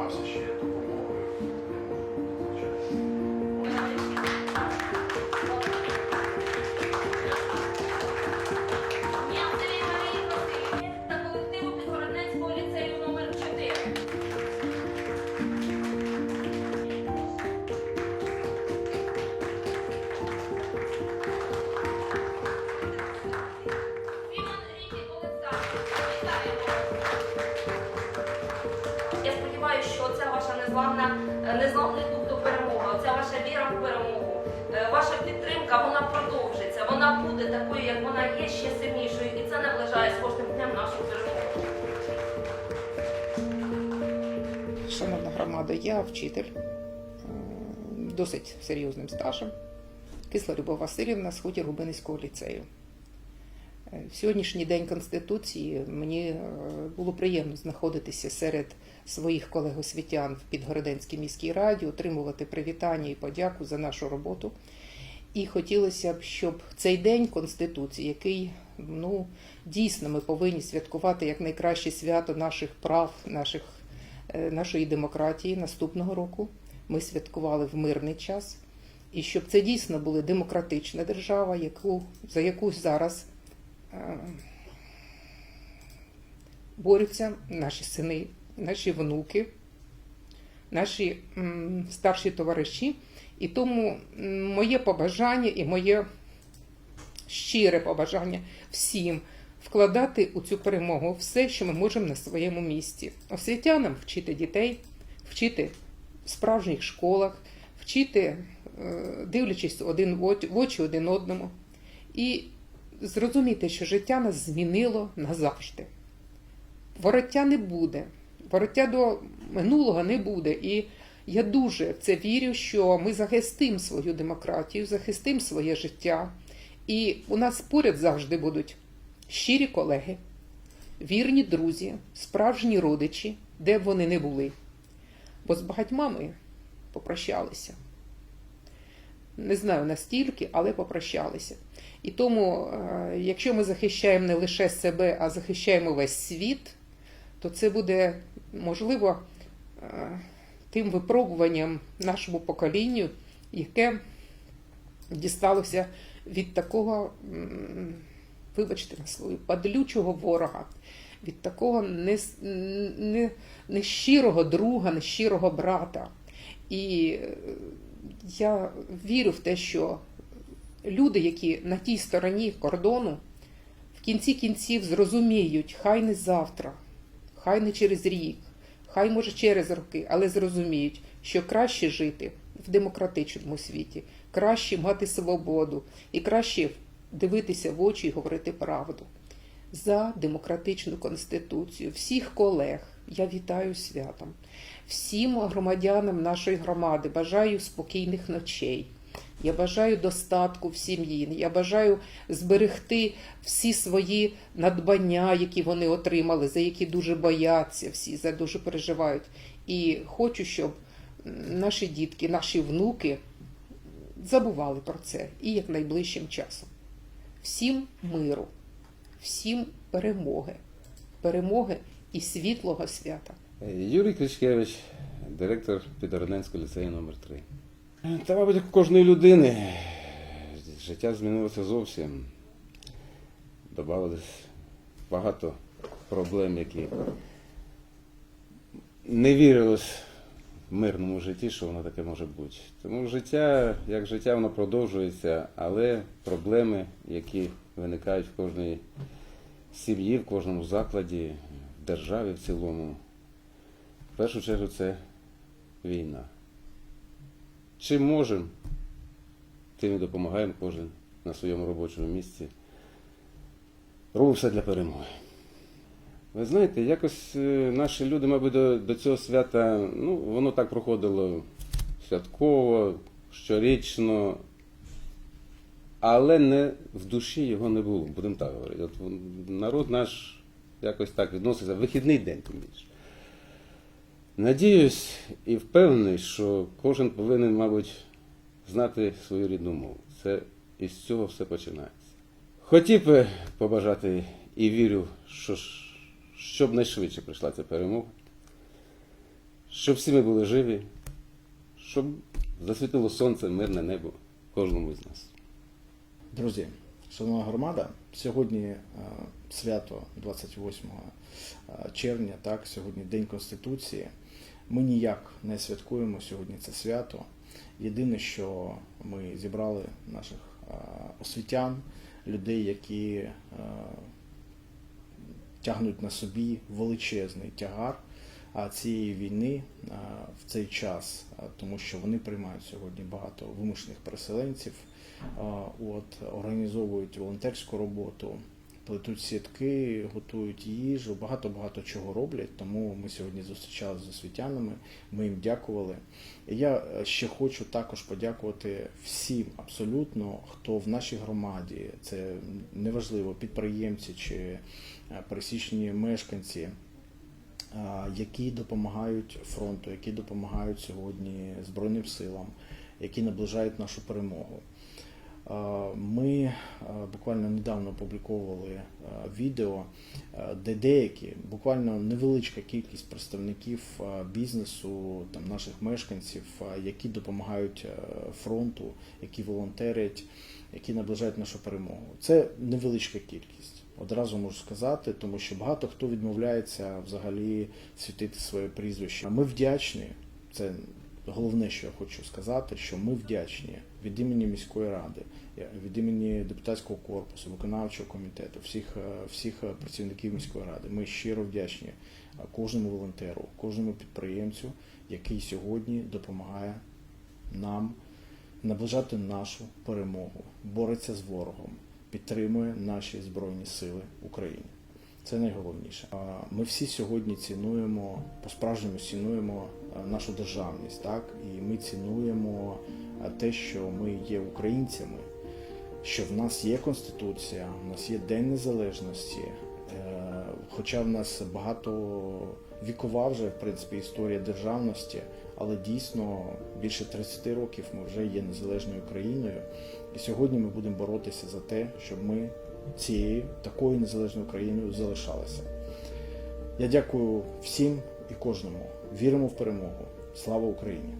займався ще сподіваюся, що ця ваша незламна, незламний дух до перемоги, ця ваша віра в перемогу, е, ваша підтримка, вона продовжиться, вона буде такою, як вона є, ще сильнішою, і це наближає з кожним днем нашу перемогу. Шановна громада, я вчитель е, досить серйозним стажем. Кисла Любов Васильівна з ході Рубинського ліцею. В сьогоднішній день Конституції мені е, було приємно знаходитися серед своїх колег-освітян в Підгороденській міській раді, отримувати привітання і подяку за нашу роботу. І хотілося б, щоб цей день Конституції, який ну, дійсно ми повинні святкувати як найкраще свято наших прав, наших, е, нашої демократії наступного року, ми святкували в мирний час. І щоб це дійсно була демократична держава, яку, за яку зараз борються наші сини, наші внуки, наші старші товариші. І тому моє побажання і моє щире побажання всім вкладати у цю перемогу все, що ми можемо на своєму місці. Освітянам вчити дітей, вчити в справжніх школах, вчити, е, дивлячись один в очі один одному, і зрозуміти, що життя нас змінило назавжди. Вороття не буде, вороття до минулого не буде. І я дуже в це вірю, що ми захистимо свою демократію, захистимо своє життя. І у нас поряд завжди будуть щирі колеги, вірні друзі, справжні родичі, де б вони не були. Бо з багатьма ми попрощалися. Не знаю настільки, але попрощалися. І тому, е, якщо ми захищаємо не лише себе, а захищаємо весь світ, то це буде можливо е, тим випробуванням нашому поколінню, яке дісталося від такого, вибачте на слові, падлючого ворога, від такого нес- не- нещирого друга, нещирого брата. І е, я вірю в те, що люди, які на тій стороні кордону, в кінці кінців зрозуміють, хай не завтра, хай не через рік, хай може через роки, але зрозуміють, що краще жити в демократичному світі, краще мати свободу і краще дивитися в очі і говорити правду. За демократичну конституцію всіх колег я вітаю святом, всім громадянам нашої громади бажаю спокійних ночей. Я бажаю достатку в сім'ї. Я бажаю зберегти всі свої надбання, які вони отримали, за які дуже бояться, всі за дуже переживають. І хочу, щоб наші дітки, наші внуки забували про це і як найближчим часом. Всім миру, всім перемоги, перемоги і світлого свята. Юрій Кричкевич, директор Підородненського ліцею номер 3 Та, мабуть, у кожної людини життя змінилося зовсім. Добавилось багато проблем, які не вірилось в мирному житті, що воно таке може бути. Тому життя, як життя, воно продовжується, але проблеми, які виникають в кожній сім'ї, в кожному закладі, в державі в цілому, в першу чергу це війна. Чим можемо, тим і допомагаємо кожен на своєму робочому місці. Робимо все для перемоги. Ви знаєте, якось е, наші люди, мабуть, до, до цього свята, ну, воно так проходило святково, щорічно, але не в душі його не було, будемо так говорити. От народ наш якось так відноситься, вихідний день тим більше. Надіюсь і впевнений, що кожен повинен, мабуть, знати свою рідну мову. Це із цього все починається. Хотів би побажати і вірю, що щоб найшвидше прийшла ця перемога, щоб всі ми були живі, щоб засвітило сонце, мирне небо кожному з нас. Друзі, шановна громада, сьогодні е, свято 28 е, червня, так, сьогодні День Конституції. Ми ніяк не святкуємо сьогодні це свято. Єдине, що ми зібрали наших освітян, людей, які тягнуть на собі величезний тягар цієї війни в цей час, тому що вони приймають сьогодні багато вимушених переселенців, от, організовують волонтерську роботу, плетуть сітки, готують їжу, багато-багато чого роблять. Тому ми сьогодні зустрічалися з освітянами, ми їм дякували. І я е, ще хочу також подякувати всім абсолютно, хто в нашій громаді, це неважливо, підприємці чи е, пересічні мешканці, які допомагають фронту, які допомагають сьогодні Збройним силам, які наближають нашу перемогу. А, Ми буквально недавно опубліковували відео, де деякі, буквально невеличка кількість представників бізнесу, там наших мешканців, які допомагають фронту, які волонтерять, які наближають нашу перемогу. Це невеличка кількість. Одразу можу сказати, тому що багато хто відмовляється взагалі світити своє прізвище. Ми вдячні. Це головне, що я хочу сказати, що ми вдячні від імені міської ради, від імені депутатського корпусу, виконавчого комітету, всіх, е, всіх е, працівників міської ради. Ми щиро вдячні е, кожному волонтеру, кожному підприємцю, який сьогодні допомагає нам наближати нашу перемогу, бореться з ворогом, підтримує наші збройні сили України. Це найголовніше. Ми всі сьогодні цінуємо, по-справжньому цінуємо нашу державність, так? І ми цінуємо те, що ми є українцями, що в нас є Конституція, в нас є День Незалежності, е, хоча в нас багато вікова вже, в принципі, історія державності, але дійсно більше 30 років ми вже є незалежною країною. І сьогодні ми будемо боротися за те, щоб ми цією такою незалежною країною залишалася. Я дякую всім і кожному. Віримо в перемогу. Слава Україні!